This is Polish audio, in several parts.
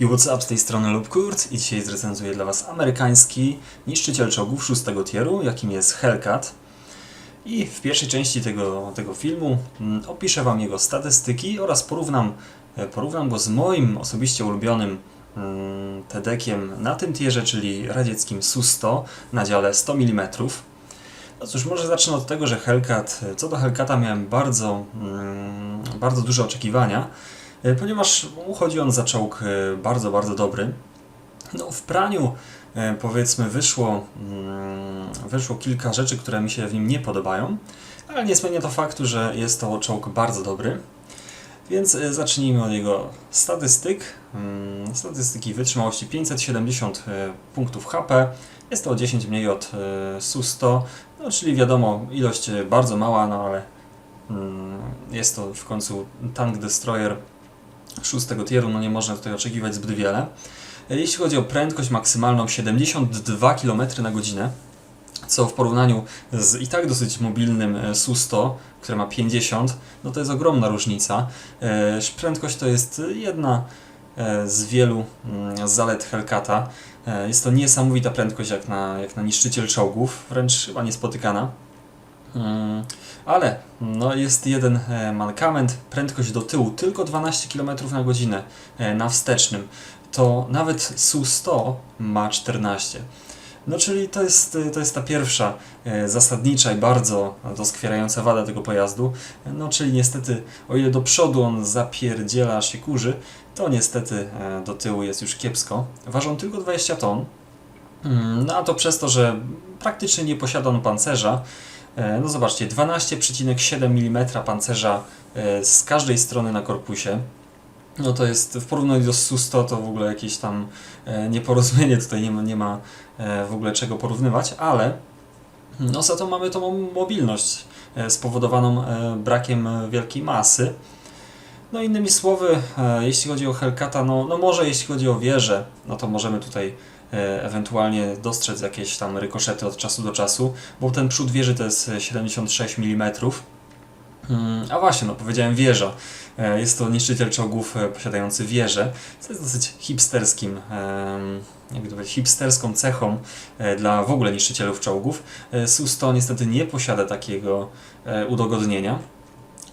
Yo, what's up, z tej strony Lubkurt i dzisiaj zrecenzuję dla Was amerykański niszczyciel czołgów szóstego tieru, jakim jest Hellcat. I w pierwszej części tego, tego filmu mm, opiszę Wam jego statystyki oraz porównam, e, porównam go z moim osobiście ulubionym mm, TEDekiem na tym tierze, czyli radzieckim Su-100 na dziale 100 mm. No cóż, może zacznę od tego, że Hellcat, co do Hellcata miałem bardzo, mm, bardzo duże oczekiwania, e, ponieważ uchodzi on za czołg e, bardzo, bardzo dobry. No, w praniu e, powiedzmy wyszło, mm, wyszło kilka rzeczy, które mi się w nim nie podobają, ale nie zmienia to faktu, że jest to czołg bardzo dobry. Więc e, zacznijmy od jego statystyk. Mm, Statystyki wytrzymałości 570 e, punktów HP. Jest to o 10 mniej od e, Su-100, no, czyli wiadomo, ilość e, bardzo mała, no ale mm, jest to w końcu tank destroyer szóstego tieru, no nie można tutaj oczekiwać zbyt wiele. Jeśli chodzi o prędkość maksymalną 72 km na godzinę, co w porównaniu z i tak dosyć mobilnym e, Su-100, które ma 50, no to jest ogromna różnica. E, Prędkość to jest jedna e, z wielu mm, zalet Hellcata. Jest to niesamowita prędkość jak na, jak na niszczyciel czołgów, wręcz chyba niespotykana. Mm, Ale no jest jeden e, mankament, prędkość do tyłu tylko 12 km na godzinę e, na wstecznym. To nawet Su-100 ma 14. No czyli to jest, e, to jest ta pierwsza zasadnicza i bardzo doskwierająca wada tego pojazdu. No czyli niestety o ile do przodu on zapierdziela się kurzy, to niestety do tyłu jest już kiepsko. Ważą tylko 20 ton. Mm, No a to przez to, że praktycznie nie posiada on pancerza. E, No zobaczcie, 12,7 mm pancerza e, z każdej strony na korpusie. No to jest w porównaniu do Su-100 to w ogóle jakieś tam e, nieporozumienie, tutaj nie ma, nie ma w ogóle czego porównywać, ale no za to mamy tą mobilność spowodowaną brakiem wielkiej masy. No innymi słowy, jeśli chodzi o Hellcata, no, no może jeśli chodzi o wieżę, no to możemy tutaj ewentualnie dostrzec jakieś tam rykoszety od czasu do czasu, bo ten przód wieży to jest e, 76 mm. A właśnie, no powiedziałem wieża. E, Jest to niszczyciel czołgów e, posiadający wieżę, co jest dosyć hipsterskim, jakby hipsterską cechą e, dla w ogóle niszczycielów czołgów. E, Su-100 niestety nie posiada takiego e, udogodnienia.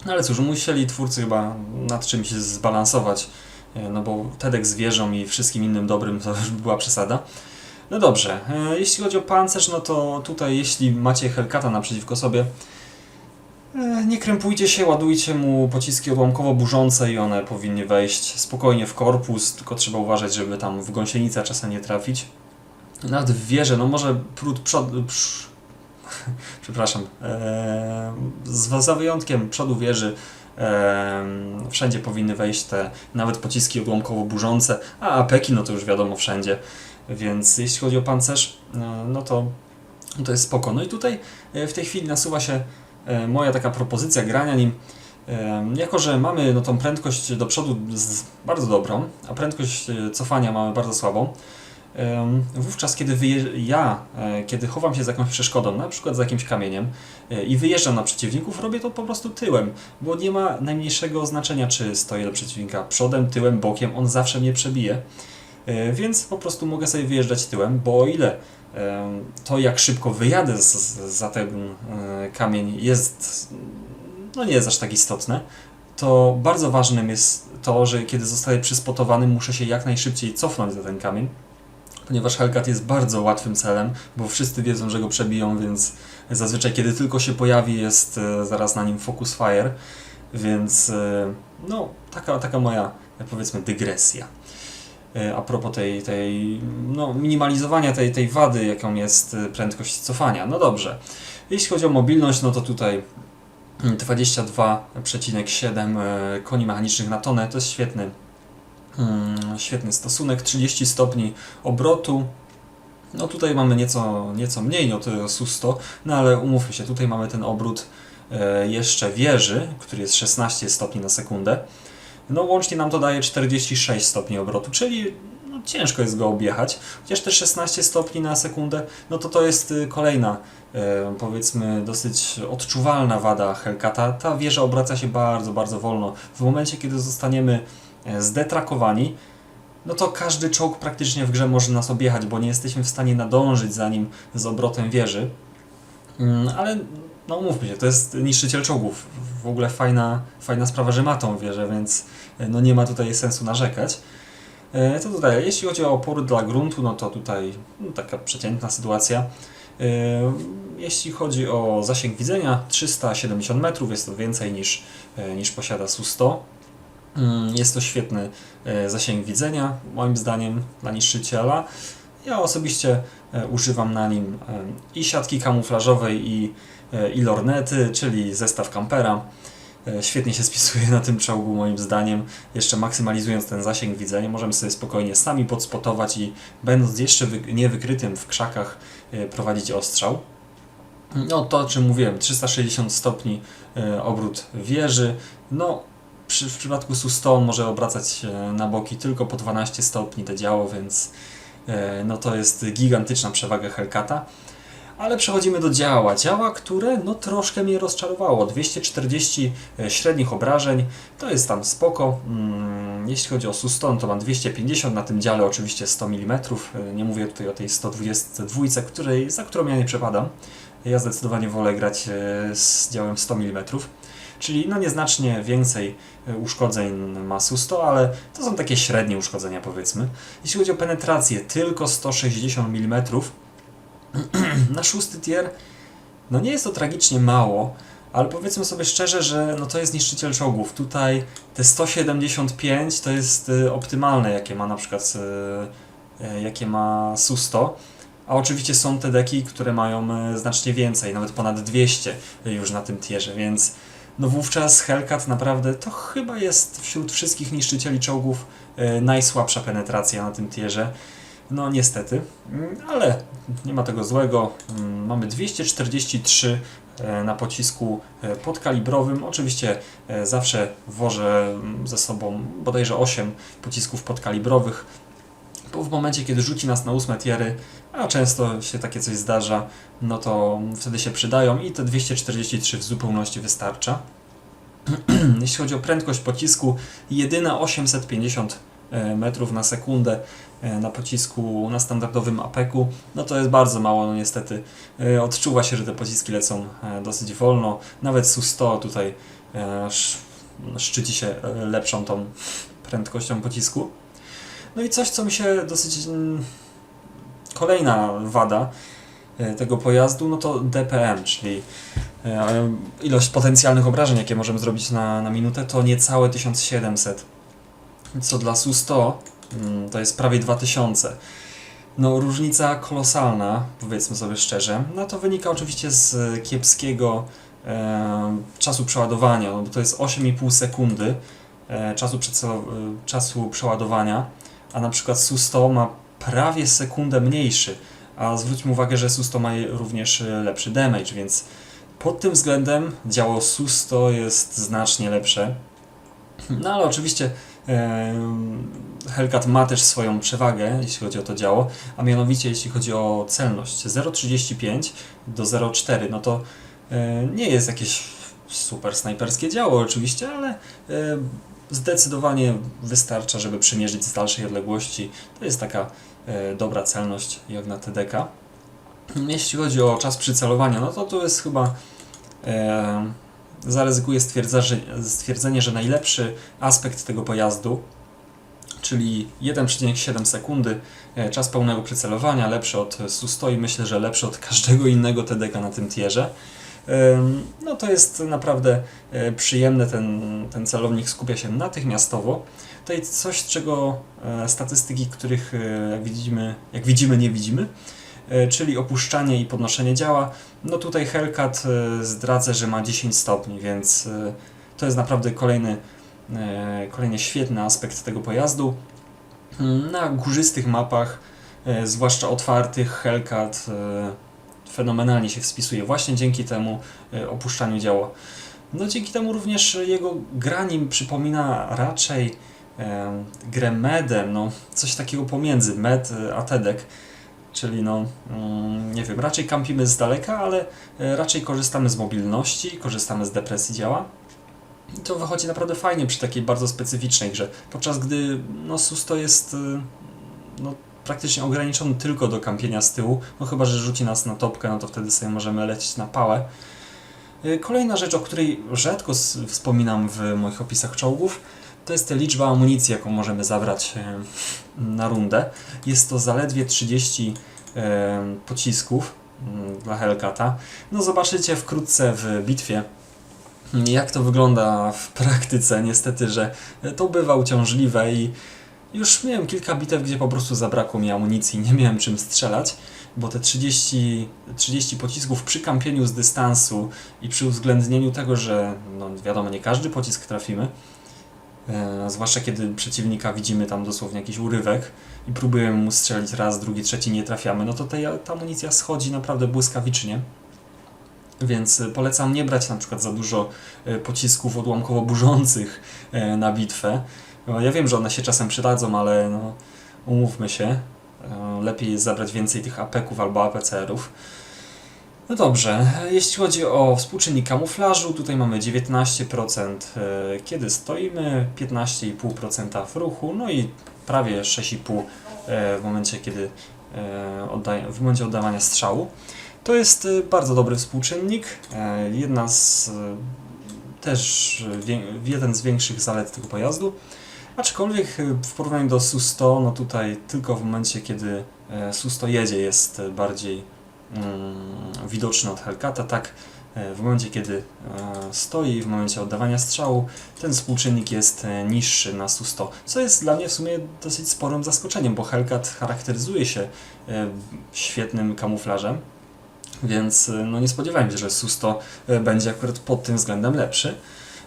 No ale cóż, musieli twórcy chyba nad czymś zbalansować, e, no bo TEDx wieżą i wszystkim innym dobrym to już by była przesada. No dobrze, e, jeśli chodzi o pancerz, no to tutaj jeśli macie Hellcata naprzeciwko sobie, e, nie krępujcie się, ładujcie mu pociski odłamkowo-burzące i one powinny wejść spokojnie w korpus, tylko trzeba uważać, żeby tam w gąsienicę czasem nie trafić. Nawet w wieżę, no może pród przod... Przepraszam, e, z, za wyjątkiem przodu wieży e, wszędzie powinny wejść te nawet pociski odłamkowo-burzące, a apeki no to już wiadomo wszędzie, więc jeśli chodzi o pancerz, e, no to, to jest spoko. No i tutaj e, w tej chwili nasuwa się e, moja taka propozycja grania nim. Jako, że mamy no, tą prędkość do przodu bardzo dobrą, a prędkość e, cofania mamy bardzo słabą, Wówczas, kiedy ja, e, kiedy chowam się za jakąś przeszkodą, na przykład za jakimś kamieniem e, i wyjeżdżam na przeciwników, robię to po prostu tyłem, bo nie ma najmniejszego znaczenia, czy stoję do przeciwnika przodem, tyłem, bokiem, on zawsze mnie przebije. E, Więc po prostu mogę sobie wyjeżdżać tyłem, bo o ile to, jak szybko wyjadę za ten kamień jest, no nie jest aż tak istotne, to bardzo ważnym jest to, że kiedy zostaję przyspotowany, muszę się jak najszybciej cofnąć za ten kamień ponieważ Hellcat jest bardzo łatwym celem, bo wszyscy wiedzą, że go przebiją, więc zazwyczaj kiedy tylko się pojawi jest e, zaraz na nim focus fire, więc e, no taka, taka moja e, powiedzmy dygresja. A propos tej, tej no, minimalizowania tej, tej wady, jaką jest prędkość cofania. No dobrze. Jeśli chodzi o mobilność, no to tutaj mm, 22,7 e, koni mechanicznych na tonę to jest świetny Mm, Świetny stosunek, 30 stopni obrotu. No tutaj mamy nieco, nieco mniej od SU-100, no ale umówmy się, tutaj mamy ten obrót e, jeszcze wieży, który jest 16 stopni na sekundę. No łącznie nam to daje 46 stopni obrotu, czyli no, ciężko jest go objechać. Chociaż te 16 stopni na sekundę, no to to jest y, kolejna, e, powiedzmy, dosyć odczuwalna wada Hellcata. Ta wieża obraca się bardzo, bardzo wolno. W momencie, kiedy zostaniemy zdetrakowani, no to każdy czołg praktycznie w grze może nas objechać, bo nie jesteśmy w stanie nadążyć za nim z obrotem wieży. Mm, Ale no mówmy się, to jest niszczyciel czołgów. W ogóle fajna, fajna sprawa, że ma tą wieżę, więc e, no nie ma tutaj sensu narzekać. E, To tutaj, jeśli chodzi o opory dla gruntu, no to tutaj no, taka przeciętna sytuacja. E, Jeśli chodzi o zasięg widzenia, 370 metrów, jest to więcej niż, e, niż posiada Su-100. Mm, Jest to świetny e, zasięg widzenia, moim zdaniem, dla niszczyciela. Ja osobiście e, używam na nim e, i siatki kamuflażowej, i, i lornety, czyli zestaw kampera. Świetnie się spisuje na tym czołgu, moim zdaniem. Jeszcze maksymalizując ten zasięg widzenia, możemy sobie spokojnie sami podspotować i będąc jeszcze wy- niewykrytym w krzakach, prowadzić ostrzał. No to, o czym mówiłem, 360 stopni obrót wieży. No, przy, w przypadku Su-100 może obracać się na boki tylko po 12 stopni te działo, więc e, no to jest gigantyczna przewaga Hellcata. Ale przechodzimy do działa. Działa, które no troszkę mnie rozczarowało. 240 średnich obrażeń, to jest tam spoko. Mm, Jeśli chodzi o Su-100, to mam 250, na tym dziale oczywiście 100 mm. Nie mówię tutaj o tej 122, której, za którą ja nie przepadam. Ja zdecydowanie wolę grać e, z działem 100 mm. Czyli no nieznacznie więcej e, uszkodzeń ma Su-100, ale to są takie średnie uszkodzenia powiedzmy. Jeśli chodzi o penetrację, tylko 160 mm. Na szósty tier, no nie jest to tragicznie mało, ale powiedzmy sobie szczerze, że no to jest niszczyciel czołgów. Tutaj te 175 to jest y, optymalne, jakie ma na przykład y, jakie ma Su-100. A oczywiście są te deki, które mają znacznie więcej, nawet ponad 200 już na tym tierze, więc no wówczas Hellcat naprawdę to chyba jest wśród wszystkich niszczycieli czołgów y, najsłabsza penetracja na tym tierze. No niestety, Mm, ale nie ma tego złego. Mm, Mamy 243 e, na pocisku e, podkalibrowym. Oczywiście e, zawsze wożę mm, ze sobą bodajże 8 pocisków podkalibrowych, w momencie, kiedy rzuci nas na ósme tiery, a często się takie coś zdarza, no to wtedy się przydają i te 243 w zupełności wystarcza. Jeśli chodzi o prędkość pocisku, jedyna 850 e, metrów na sekundę e, na pocisku na standardowym apeku, no to jest bardzo mało, no niestety. E, Odczuwa się, że te pociski lecą dosyć wolno. Nawet Su-100 tutaj sz- szczyci się lepszą tą prędkością pocisku. No i coś, co mi się dosyć... mm, Kolejna wada e, tego pojazdu, no to DPM, czyli e, ilość potencjalnych obrażeń, jakie możemy zrobić na, na minutę, to niecałe 1700. Co dla Su-100 mm, to jest prawie 2000. No, różnica kolosalna, powiedzmy sobie szczerze. No to wynika oczywiście z kiepskiego e, czasu przeładowania, no bo to jest 8,5 sekundy e, czasu, przecelo- e, czasu przeładowania, a na przykład Su-100 ma prawie sekundę mniejszy. A zwróćmy uwagę, że Su-100 ma również e, lepszy damage, więc pod tym względem działo Su-100 jest znacznie lepsze. No ale oczywiście Hellcat ma też swoją przewagę, jeśli chodzi o to działo, a mianowicie jeśli chodzi o celność 0,35 do 0,4, no to e, nie jest jakieś super snajperskie działo oczywiście, ale e, zdecydowanie wystarcza, żeby przymierzyć z dalszej odległości. To jest taka e, dobra celność jak na TDK. Jeśli chodzi o czas przycelowania, no to to jest chyba e, zaryzykuję stwierdzenie, że najlepszy aspekt tego pojazdu, czyli 1,7 sekundy, e, czas pełnego przycelowania, lepszy od Su-100 i myślę, że lepszy od każdego innego TDK na tym tierze. No to jest naprawdę e, przyjemne, ten, ten celownik skupia się natychmiastowo. Tutaj coś, czego e, statystyki, których e, jak widzimy, jak widzimy nie widzimy, czyli opuszczanie i podnoszenie działa. No tutaj Hellcat zdradzę, że ma 10 stopni, więc to jest naprawdę kolejny, kolejny świetny aspekt tego pojazdu. Na górzystych mapach, zwłaszcza otwartych, Hellcat fenomenalnie się spisuje właśnie dzięki temu e, opuszczaniu działa. No dzięki temu również jego gra nim przypomina raczej e, grę medem, no coś takiego pomiędzy med e, a tedek, czyli no mm, nie wiem, raczej kampimy z daleka, ale e, raczej korzystamy z mobilności, korzystamy z depresji działa. I to wychodzi naprawdę fajnie przy takiej bardzo specyficznej grze, podczas gdy no, Susto jest y, no, praktycznie ograniczony tylko do kampienia z tyłu, no chyba, że rzuci nas na topkę, no to wtedy sobie możemy lecieć na pałę. Y, Kolejna rzecz, o której rzadko wspominam w moich opisach czołgów, to jest liczba amunicji, jaką możemy zabrać y, na rundę. Jest to zaledwie 30 y, pocisków y, dla Hellcata. No zobaczycie wkrótce w bitwie, jak to wygląda w praktyce. Niestety, że to bywa uciążliwe i już miałem kilka bitew, gdzie po prostu zabrakło mi amunicji, nie miałem czym strzelać, bo te 30, 30 pocisków przy kampieniu z dystansu i przy uwzględnieniu tego, że no wiadomo, nie każdy pocisk trafimy, e, zwłaszcza kiedy przeciwnika widzimy tam dosłownie jakiś urywek i próbujemy mu strzelić raz, drugi, trzeci, nie trafiamy, no to ta, ta amunicja schodzi naprawdę błyskawicznie. Więc e, polecam nie brać na przykład za dużo e, pocisków odłamkowo burzących e, na bitwę. No, Ja wiem, że one się czasem przydadzą, ale no, umówmy się. e, Lepiej jest zabrać więcej tych APK-ów albo APCR-ów. No dobrze, e, jeśli chodzi o współczynnik kamuflażu, tutaj mamy 19% e, kiedy stoimy, 15,5% w ruchu, no i prawie 6,5% e, w momencie, kiedy oddaje, w momencie oddawania strzału. To jest bardzo dobry współczynnik. Jedna z też jeden z większych zalet tego pojazdu. Aczkolwiek e, w porównaniu do SU-100, no tutaj tylko w momencie, kiedy e, SU-100 jedzie jest bardziej mm, widoczny od Hellcata, tak e, w momencie, kiedy e, stoi, w momencie oddawania strzału, ten współczynnik jest niższy na SU-100, co jest dla mnie w sumie dosyć sporym zaskoczeniem, bo Hellcat charakteryzuje się świetnym kamuflażem, więc no nie spodziewałem się, że SU-100 e, będzie akurat pod tym względem lepszy.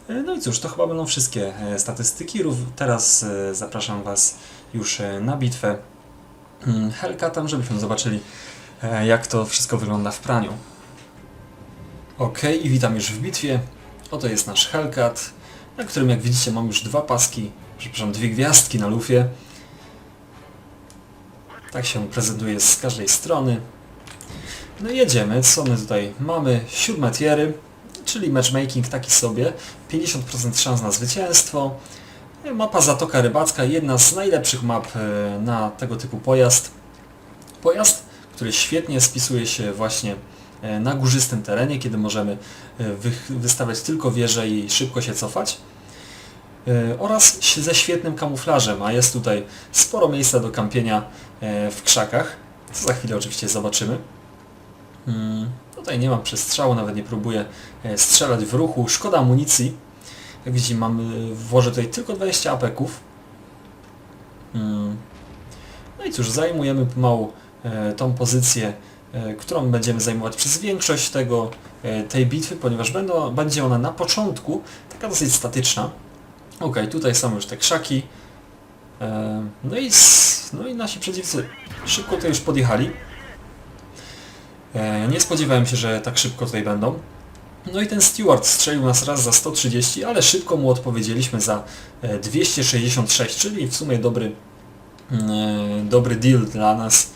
E, No i cóż, to chyba będą wszystkie e, statystyki. Teraz e, zapraszam Was już na bitwę mm, Hellcatem, żebyśmy zobaczyli jak to wszystko wygląda w praniu. Ok, i witam już w bitwie. Oto jest nasz Hellcat, na którym jak widzicie mam już dwa paski, przepraszam, dwie gwiazdki na lufie. Tak się prezentuje z każdej strony. No jedziemy, co my tutaj mamy? Siódme tiery, czyli matchmaking taki sobie, 50% szans na zwycięstwo. Mapa Zatoka Rybacka, jedna z najlepszych map e, na tego typu pojazd. Pojazd, który świetnie spisuje się właśnie e, na górzystym terenie, kiedy możemy e, wy- wystawiać tylko wieże i szybko się cofać. Oraz ze świetnym kamuflażem, a jest tutaj sporo miejsca do kampienia w krzakach. Co za chwilę oczywiście zobaczymy. Tutaj nie mam przestrzału, nawet nie próbuję e, strzelać w ruchu. Szkoda amunicji. Jak widzimy, mamy, włożę tutaj tylko 20 apeków. Mm. No i cóż, zajmujemy pomału e, tą pozycję, e, którą będziemy zajmować przez większość tego, e, tej bitwy, ponieważ będą, będzie ona na początku taka dosyć statyczna. Ok, tutaj są już te krzaki. E, no, i, no i nasi przeciwnicy szybko tutaj już podjechali. E, Nie spodziewałem się, że tak szybko tutaj będą. No i ten Stewart strzelił nas raz za 130, ale szybko mu odpowiedzieliśmy za e, 266, czyli w sumie dobry, mm, e, dobry deal dla nas.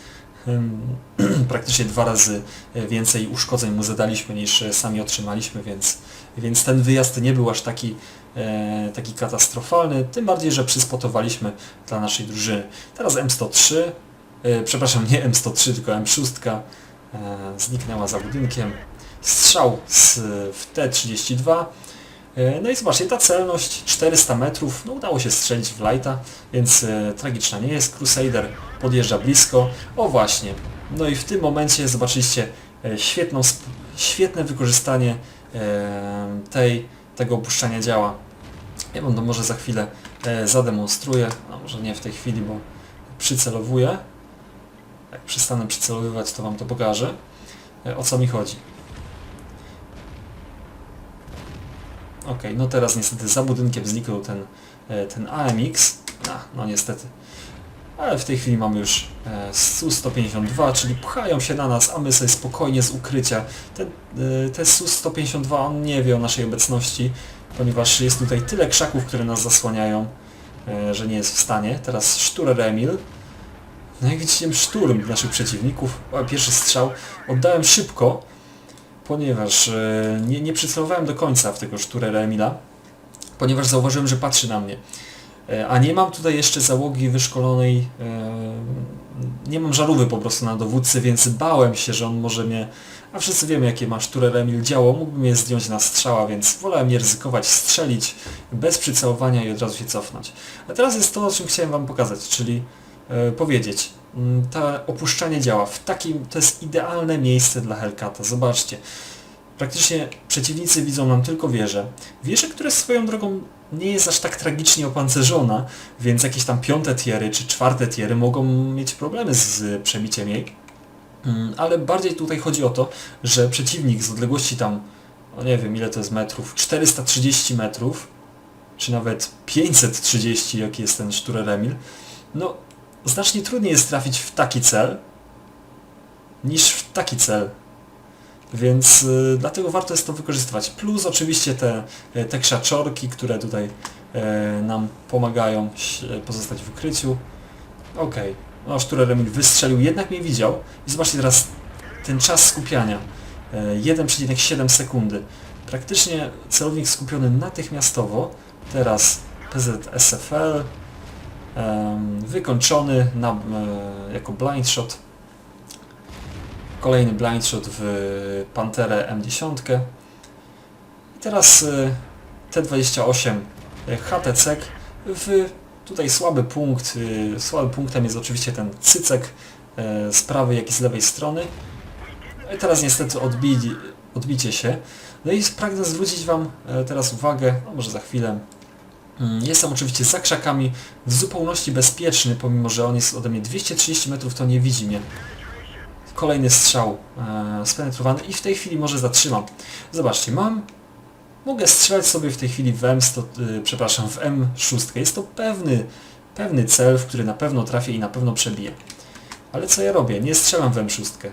Praktycznie dwa razy e, więcej uszkodzeń mu zadaliśmy niż e, sami otrzymaliśmy, więc, więc ten wyjazd nie był aż taki, e, taki katastrofalny, tym bardziej, że przyspotowaliśmy dla naszej drużyny. Teraz M103, e, przepraszam, nie M103, tylko M6 e, zniknęła za budynkiem. Strzał z, w T32. E, No i zobaczcie, ta celność 400 metrów, no udało się strzelić w lighta, więc e, tragiczna nie jest. Crusader podjeżdża blisko. O właśnie, no i w tym momencie zobaczyliście e, świetną, świetne wykorzystanie e, tej, tego opuszczania działa. Ja wam to może za chwilę e, zademonstruję, a może nie w tej chwili, bo przycelowuję. Jak przestanę przycelowywać, to wam to pokażę. E, O co mi chodzi? Ok, no teraz niestety za budynkiem zniknął ten, e, ten AMX. No, niestety. Ale w tej chwili mamy już e, SU-152, czyli pchają się na nas, a my sobie spokojnie z ukrycia. Ten, ten SU-152 on nie wie o naszej obecności, ponieważ jest tutaj tyle krzaków, które nas zasłaniają, że nie jest w stanie. Teraz Szturer Emil. No jak widzicie szturm naszych przeciwników. Pierwszy strzał. Oddałem szybko, ponieważ e, nie, nie przycelowałem do końca w tego Szturera Emila. ponieważ zauważyłem, że patrzy na mnie. E, A nie mam tutaj jeszcze załogi wyszkolonej, e, nie mam żarówy po prostu na dowódcy, więc bałem się, że on może mnie, a wszyscy wiemy jakie ma Szturer Emil działo, mógłby mnie zdjąć na strzała, więc wolałem nie ryzykować, strzelić bez przycelowania i od razu się cofnąć. A teraz jest to, o czym chciałem Wam pokazać, czyli powiedzieć, mm, to opuszczanie działa w takim, to jest idealne miejsce dla Hellcata, zobaczcie. Praktycznie przeciwnicy widzą nam tylko wieże. Wieże, które swoją drogą nie jest aż tak tragicznie opancerzona, więc jakieś tam piąte tiery czy czwarte tiery mogą mieć problemy z przebiciem jej. Mm, Ale bardziej tutaj chodzi o to, że przeciwnik z odległości tam, no nie wiem ile to jest metrów, 430 metrów, czy nawet 530, jaki jest ten Szturer Emil, no znacznie trudniej jest trafić w taki cel, niż w taki cel. Więc y, dlatego warto jest to wykorzystywać. Plus oczywiście te, y, te krzaczorki, które tutaj y, nam pomagają ś- pozostać w ukryciu. Okej, no Szturer Emil wystrzelił, jednak mnie widział. I zobaczcie teraz ten czas skupiania. Y, 1,7 sekundy. Praktycznie celownik skupiony natychmiastowo. Teraz PZSFL wykończony na, jako blind shot. Kolejny blind shot w Panterę M10. I teraz e, T28 e, HTC w tutaj słaby punkt. e, Słabym punktem jest oczywiście ten cycek z prawej jak i z lewej strony. No i teraz niestety odbi odbicie się. No i pragnę zwrócić Wam teraz uwagę, no może za chwilę, Jestem oczywiście za krzakami, w zupełności bezpieczny, pomimo że on jest ode mnie 230 metrów, to nie widzi mnie. Kolejny strzał e, spenetrowany i w tej chwili może zatrzymam. Zobaczcie, mam... Mogę strzelać sobie w tej chwili w M100, y, przepraszam, w M6. Jest to pewny, pewny cel, w który na pewno trafię i na pewno przebiję. Ale co ja robię? Nie strzelam w M6.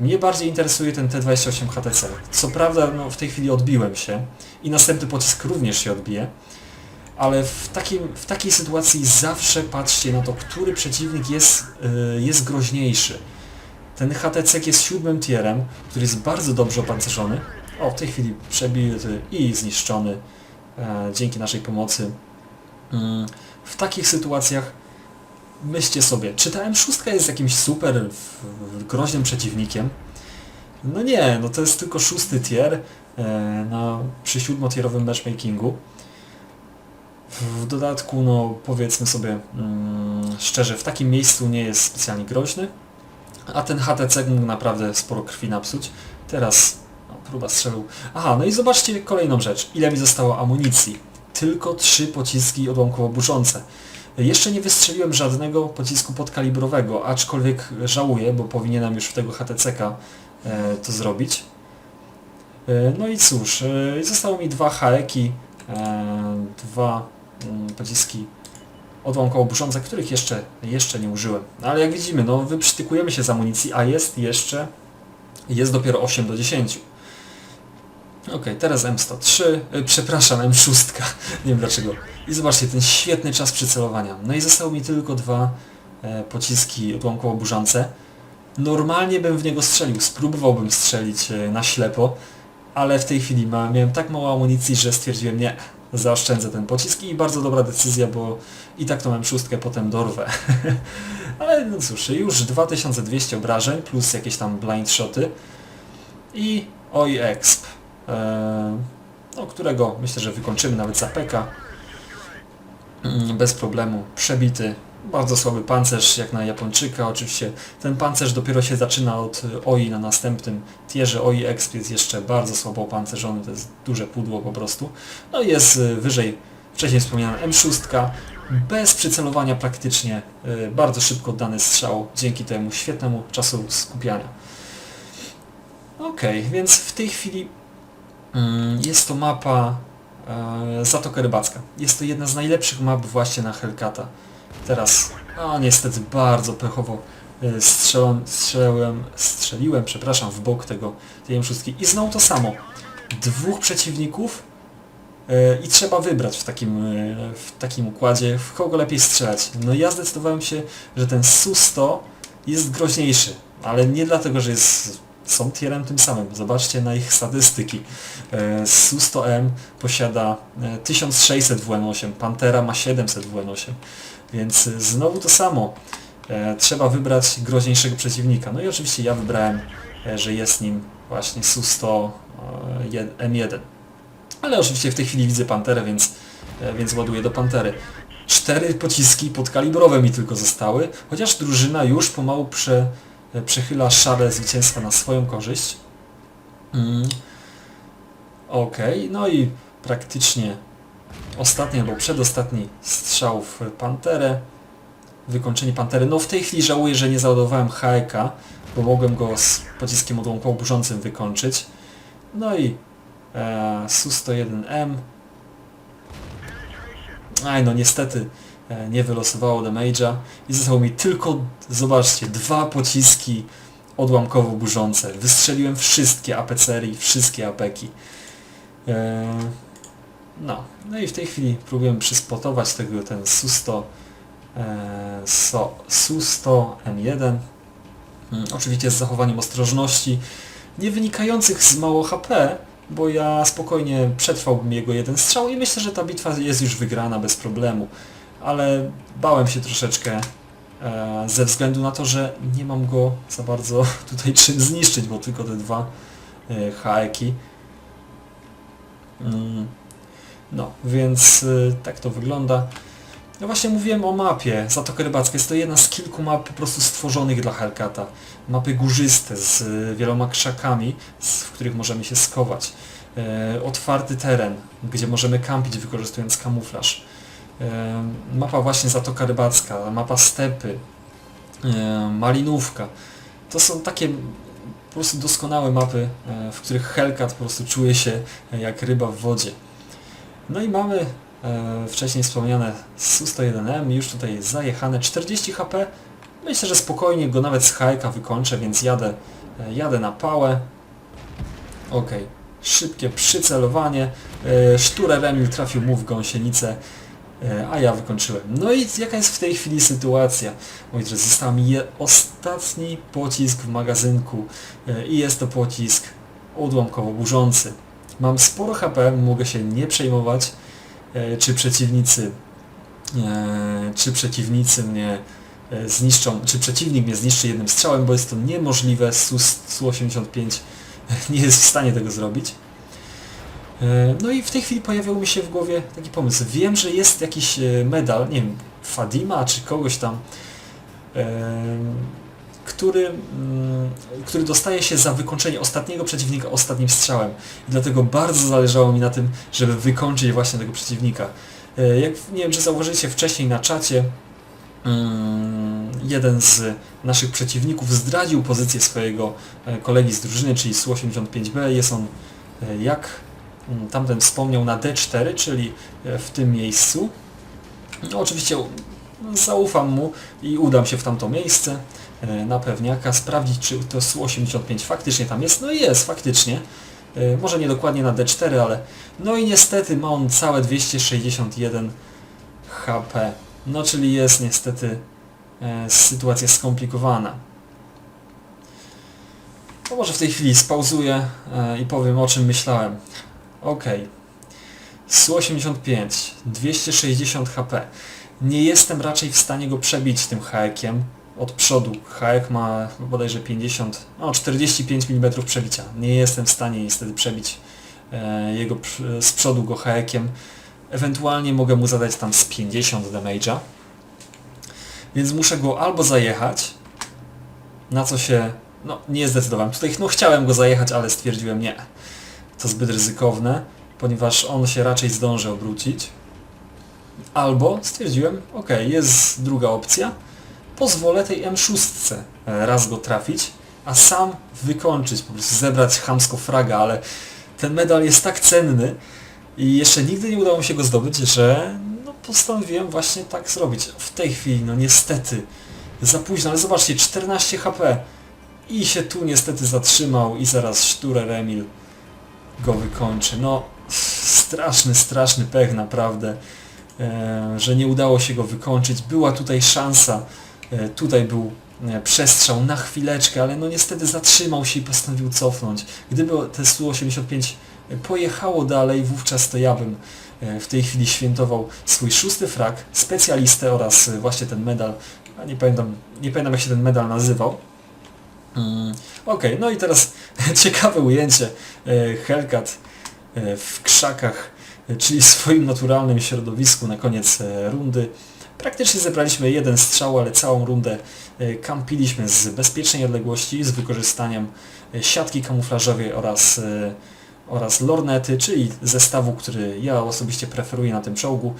Mnie bardziej interesuje ten T28 HTC. Co prawda no, w tej chwili odbiłem się i następny pocisk również się odbije, ale w, takim, w takiej sytuacji zawsze patrzcie na to, który przeciwnik jest, y, jest groźniejszy. Ten HTC jest siódmym tierem, który jest bardzo dobrze opancerzony. O, w tej chwili przebity i zniszczony e, dzięki naszej pomocy. Mm, w takich sytuacjach myślcie sobie, czy ta M6 jest jakimś super groźnym przeciwnikiem? No nie, no to jest tylko szósty tier e, na, przy siódmotierowym matchmakingu. W dodatku, no powiedzmy sobie mm, szczerze, w takim miejscu nie jest specjalnie groźny, a ten HTC mógł naprawdę sporo krwi napsuć. Teraz no, próba strzelu. Aha, no i zobaczcie kolejną rzecz. Ile mi zostało amunicji? Tylko trzy pociski odłamkowo burzące. Jeszcze nie wystrzeliłem żadnego pocisku podkalibrowego, aczkolwiek żałuję, bo powinienem już w tego HTC-ka e, to zrobić. E, no i cóż, e, zostało mi dwa haeki, e, dwa pociski odłamkowo burzące, których jeszcze, jeszcze nie użyłem. No, ale jak widzimy, no wyprztykujemy się z amunicji, a jest jeszcze, jest dopiero 8 do 10. Ok, teraz M103, y, przepraszam, M6, nie wiem dlaczego. I zobaczcie, ten świetny czas przycelowania. No i zostało mi tylko dwa e, pociski odłamkowo burzące. Normalnie bym w niego strzelił, spróbowałbym strzelić e, na ślepo, ale w tej chwili ma, miałem tak mało amunicji, że stwierdziłem nie, zaoszczędzę ten pocisk i bardzo dobra decyzja, bo i tak tą M6 potem dorwę. ale no cóż, już 2200 obrażeń plus jakieś tam blind shoty i OI Exp, e, no, którego myślę, że wykończymy nawet za peka. Mm, Bez problemu, przebity, bardzo słaby pancerz jak na Japończyka. Oczywiście ten pancerz dopiero się zaczyna od OI na następnym tierze. OI Exp jest jeszcze bardzo słabo opancerzony, to jest duże pudło po prostu. No i jest y, wyżej wcześniej wspomniana M6, bez przycelowania praktycznie, y, bardzo szybko oddany strzał dzięki temu świetnemu czasu skupiania. Okej, więc w tej chwili mm, jest to mapa e, Zatoka Rybacka. Jest to jedna z najlepszych map właśnie na Hellcata. Teraz, a niestety bardzo pechowo strzelam, strzeliłem, strzeliłem, przepraszam, w bok tego tej M6 i znowu to samo. Dwóch przeciwników e, i trzeba wybrać w takim, e, w takim układzie, w kogo lepiej strzelać. No ja zdecydowałem się, że ten Su-100 jest groźniejszy, ale nie dlatego, że jest są tierem tym samym. Zobaczcie na ich statystyki. E, Su-100M posiada e, 1600 WN8, Pantera ma 700 WN8, więc e, znowu to samo. E, Trzeba wybrać groźniejszego przeciwnika. No i oczywiście ja wybrałem, e, że jest nim właśnie Su-100 e, M1. Ale oczywiście w tej chwili widzę Panterę, więc, więc ładuję do Pantery. Cztery pociski podkalibrowe mi tylko zostały, chociaż drużyna już pomału prze, przechyla szale zwycięstwa na swoją korzyść. Mm. Okej, no i praktycznie ostatni albo przedostatni strzał w Panterę. Wykończenie Pantery. No w tej chwili żałuję, że nie załadowałem HEK, bo mogłem go z pociskiem odłamkowo-burzącym wykończyć. No i e, Su-101M. Aj no niestety e, nie wylosowało damage'a i zostało mi tylko, zobaczcie, dwa pociski odłamkowo-burzące. Wystrzeliłem wszystkie APCR i wszystkie apeki. E, no, no i w tej chwili próbuję przyspotować tego, ten Su-100 e, so, Su-100 M1. Mm, Oczywiście z zachowaniem ostrożności, nie wynikających z mało HP, bo ja spokojnie przetrwałbym jego jeden strzał i myślę, że ta bitwa jest już wygrana bez problemu. Ale bałem się troszeczkę e, ze względu na to, że nie mam go za bardzo tutaj czym zniszczyć, bo tylko te dwa e, haeki. Mm, no, więc e, tak to wygląda. Ja właśnie mówiłem o mapie Zatoka Rybacka. Jest to jedna z kilku map po prostu stworzonych dla Hellcata. Mapy górzyste z y, wieloma krzakami, z, w których możemy się skować. E, otwarty teren, gdzie możemy kampić wykorzystując kamuflaż. E, mapa właśnie Zatoka Rybacka, mapa stepy, e, malinówka. To są takie po prostu doskonałe mapy, w których Hellcat po prostu czuje się jak ryba w wodzie. No i mamy e, wcześniej wspomniane Su-101M, już tutaj zajechane 40 HP. Myślę, że spokojnie go nawet z hajka wykończę, więc jadę, e, jadę na pałę. Ok, szybkie przycelowanie. E, Szturer Emil trafił mu w gąsienicę, e, a ja wykończyłem. No i jaka jest w tej chwili sytuacja? Moi drodzy, został mi ostatni pocisk w magazynku e, i jest to pocisk odłamkowo burzący. Mam sporo HP, mogę się nie przejmować, e, czy przeciwnicy, e, czy przeciwnicy mnie e, zniszczą, czy przeciwnik mnie zniszczy jednym strzałem, bo jest to niemożliwe, Su- Su-85 nie jest w stanie tego zrobić. No i w tej chwili pojawił mi się w głowie taki pomysł. Wiem, że jest jakiś medal, nie wiem, Fadima czy kogoś tam, który, mm, który dostaje się za wykończenie ostatniego przeciwnika ostatnim strzałem. I dlatego bardzo zależało mi na tym, żeby wykończyć właśnie tego przeciwnika. E, Jak nie wiem, czy zauważyliście wcześniej na czacie, mm, jeden z naszych przeciwników zdradził pozycję swojego e, kolegi z drużyny, czyli Su-85B. Jest on, e, jak mm, tamten wspomniał, na D4, czyli w tym miejscu. No, oczywiście zaufam mu i udam się w tamto miejsce na pewniaka, sprawdzić czy to Su-85 faktycznie tam jest. No i jest, faktycznie. E, Może nie dokładnie na D4, ale... No i niestety ma on całe 261 HP. No czyli jest niestety e, sytuacja skomplikowana. To może w tej chwili spauzuję e, i powiem o czym myślałem. Okej. Su-85, 260 HP. Nie jestem raczej w stanie go przebić tym haekiem od przodu. Haek ma bodajże 50, no 45 mm przebicia. Nie jestem w stanie niestety przebić e, jego z przodu go haekiem. Ewentualnie mogę mu zadać tam z 50 damage'a. Więc muszę go albo zajechać, na co się no, nie zdecydowałem. Tutaj no, chciałem go zajechać, ale stwierdziłem nie. To zbyt ryzykowne, ponieważ on się raczej zdąży obrócić. Albo stwierdziłem, ok, jest druga opcja, pozwolę tej M6 e, raz go trafić, a sam wykończyć, po prostu zebrać chamsko fraga, ale ten medal jest tak cenny i jeszcze nigdy nie udało mi się go zdobyć, że no, postanowiłem właśnie tak zrobić. W tej chwili, no niestety, za późno, ale zobaczcie, 14 HP i się tu niestety zatrzymał i zaraz Szturer Emil go wykończy. No, straszny, straszny pech naprawdę, e, że nie udało się go wykończyć. Była tutaj szansa, tutaj był e, przestrzał na chwileczkę, ale no niestety zatrzymał się i postanowił cofnąć. Gdyby te Su-85 pojechało dalej, wówczas to ja bym e, w tej chwili świętował swój szósty frak, specjalistę oraz e, właśnie ten medal, nie pamiętam, nie pamiętam jak się ten medal nazywał. Mm, Okej, no i teraz ciekawe ujęcie. E, Hellcat e, w krzakach, e, czyli w swoim naturalnym środowisku na koniec e, rundy. Praktycznie zebraliśmy jeden strzał, ale całą rundę e, kampiliśmy z bezpiecznej odległości z wykorzystaniem e, siatki kamuflażowej oraz, e, oraz lornety, czyli zestawu, który ja osobiście preferuję na tym czołgu.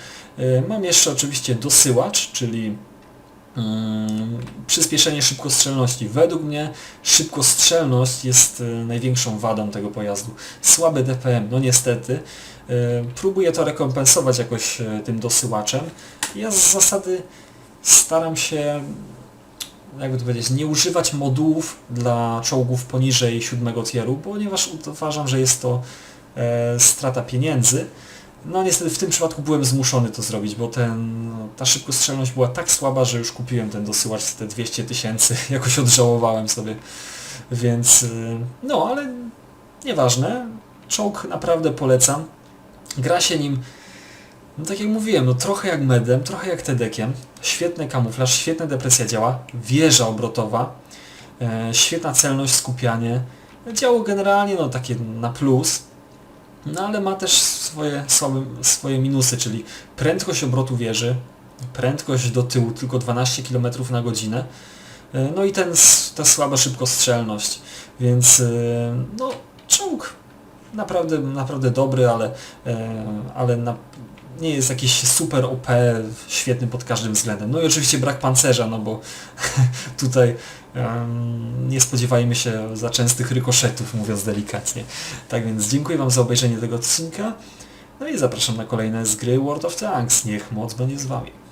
Mam jeszcze oczywiście dosyłacz, czyli Mm, przyspieszenie szybkostrzelności. Według mnie szybkostrzelność jest największą wadą tego pojazdu. Słaby DPM, no niestety. Próbuję to rekompensować jakoś tym dosyłaczem. Ja z zasady staram się, jakby to powiedzieć, nie używać modułów dla czołgów poniżej siódmego tieru, ponieważ uważam, że jest to e, strata pieniędzy. No niestety w tym przypadku byłem zmuszony to zrobić, bo ten, no, ta szybkostrzelność była tak słaba, że już kupiłem ten dosyłacz te 200 tysięcy, jakoś odżałowałem sobie. Więc y, no, ale nieważne. Czołg naprawdę polecam. Gra się nim, no tak jak mówiłem, no trochę jak medem, trochę jak tedekiem. Świetny kamuflaż, świetna depresja działa, wieża obrotowa, e, świetna celność, skupianie. Działo generalnie no takie na plus. No ale ma też swoje, słabe, swoje minusy, czyli prędkość obrotu wieży, prędkość do tyłu tylko 12 km na godzinę, e, no i ten, ta słaba szybkostrzelność, więc e, no czołg naprawdę, naprawdę dobry, ale, e, ale na, nie jest jakiś super OP, świetny pod każdym względem. No i oczywiście brak pancerza, no bo tutaj em, nie spodziewajmy się za częstych rykoszetów, mówiąc delikatnie. Tak więc dziękuję Wam za obejrzenie tego odcinka. No i zapraszam na kolejne z gry World of Tanks. Niech moc będzie z Wami.